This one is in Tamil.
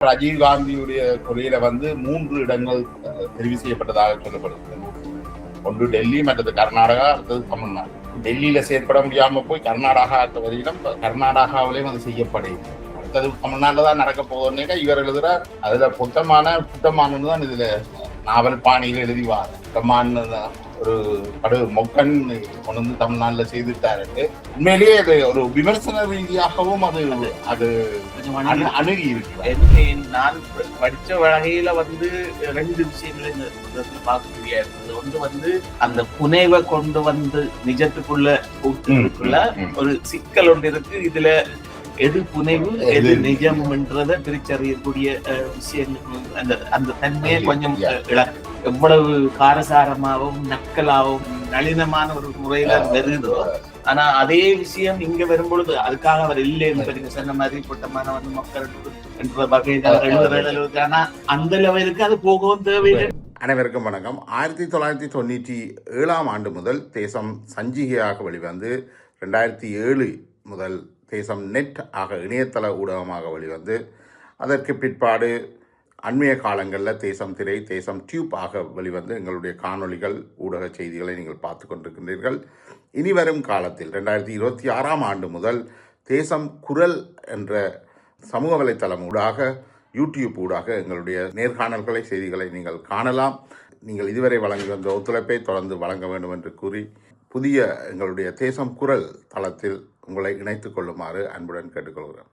ராஜீவ் காந்தியுடைய கொலையில வந்து மூன்று இடங்கள் தெரிவு செய்யப்பட்டதாக சொல்லப்படுகிறது. ஒன்று டெல்லி மற்றது கர்நாடகா அடுத்தது தமிழ்நாடு. டெல்லியில செயற்பட முடியாம போய் கர்நாடகா வரையிலும் கர்நாடகாவிலையும் அது செய்யப்படுது அடுத்தது தமிழ்நாட்டில் தான் நடக்க போகுதுன்னு இவர் எழுதுற அதுல புத்தமான புத்தமானது தான் இதுல நாவல் பாணியில் எழுதிவார். புத்தமான ஒரு படு மொக்கன் கொண்டு வந்து தமிழ்நாட்டில் செய்துட்டாரு உண்மையிலேயே அது ஒரு விமர்சன ரீதியாகவும் அது அது அணுகி- இருக்கு நான் படிச்ச வகையில வந்து ரெண்டு விஷயங்களை இந்த பார்க்கக்கூடிய இருந்தது ஒன்று வந்து அந்த புனைவை கொண்டு வந்து நிஜத்துக்குள்ள கூட்டுக்குள்ள. ஒரு சிக்கல் ஒன்று இருக்கு. இதுல எது புனைவு எது நிஜம்ன்றத பிரிச்சறியக்கூடிய விஷயங்கள் அந்த அந்த தன்மையை கொஞ்சம் எவ்வளவு காரசாரமாகவும் நக்கலாகவும் நளினமான ஒரு முறையில வருதோ ஆனா அதே விஷயம் இங்க வரும்பொழுது அதுக்காக அவர் இல்லை என்று நீங்க சொன்ன மாதிரி கூட்டமான வந்து மக்கள் என்ற வகையில் அவர் எழுதுற அளவுக்கு. ஆனா அந்த லெவலுக்கு அது போகவும் தேவையில்லை. அனைவருக்கும் வணக்கம். ஆயிரத்தி தொள்ளாயிரத்தி தொண்ணூற்றி ஏழாம் ஆண்டு முதல் தேசம் சஞ்சிகையாக வெளிவந்து ரெண்டாயிரத்தி ஏழு முதல் தேசம் நெட் ஆக இணையதள ஊடகமாக வெளிவந்து அதற்கு பிற்பாடு அண்மைய காலங்களில் தேசம் திரை தேசம் டியூப் ஆக வெளிவந்து எங்களுடைய காணொளிகள் ஊடக செய்திகளை நீங்கள் பார்த்து கொண்டிருக்கின்றீர்கள். இனி வரும் காலத்தில் ரெண்டாயிரத்தி இருபத்தி ஆறாம் ஆண்டு முதல் தேசம் குரல் என்ற சமூக வலைத்தளம் ஊடாக யூடியூப் ஊடாக எங்களுடைய நேர்காணல்களை செய்திகளை நீங்கள் காணலாம். நீங்கள் இதுவரை வழங்கி வந்த ஒத்துழைப்பை தொடர்ந்து வழங்க வேண்டும் என்று கூறி புதிய எங்களுடைய தேசம் குரல் தளத்தில் உங்களை இணைத்துக் கொள்ளுமாறு அன்புடன் கேட்டுக்கொள்கிறேன்.